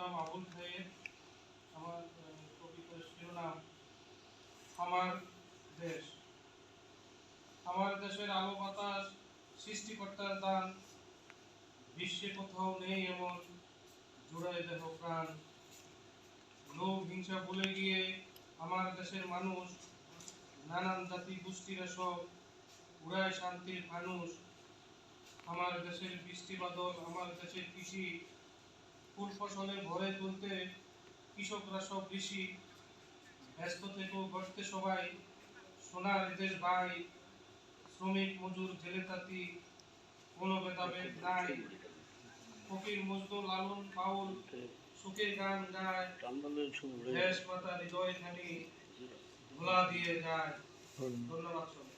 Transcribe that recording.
নাম আবুল খায়ের আমার কবিতার শিরোনাম আমার দেশ। আমার দেশের আলো বাতাস, সৃষ্টিকর্তার দান, বিশ্বে কোথাও নেই এমন জোড়ায় দেহ প্রাণ। লোভ হিংসা ভুলে গিয়ে আমার দেশের মানুষ, নানান জাতি গোষ্ঠীর সব উড়ায় শান্তির মানুষ আমার দেশের বৃষ্টি বাদল আমার দেশের কৃষি ফুল ফসলে ভরে তুলতে কৃষকরা সব ঋষি ব্যস্ত থেকেও গড়তে সবাই সোনার দেশ ভাই, শ্রমিক, মজুর, জেলে তাঁতি, কোনো ভেদাভেদ নাই। ফকির, মজদুর, লালন পাউল সুখে গান গায়। দেশ মাতা হৃদয় খানি ভোলা দিয়ে যায়। ধন্যবাদ সবাই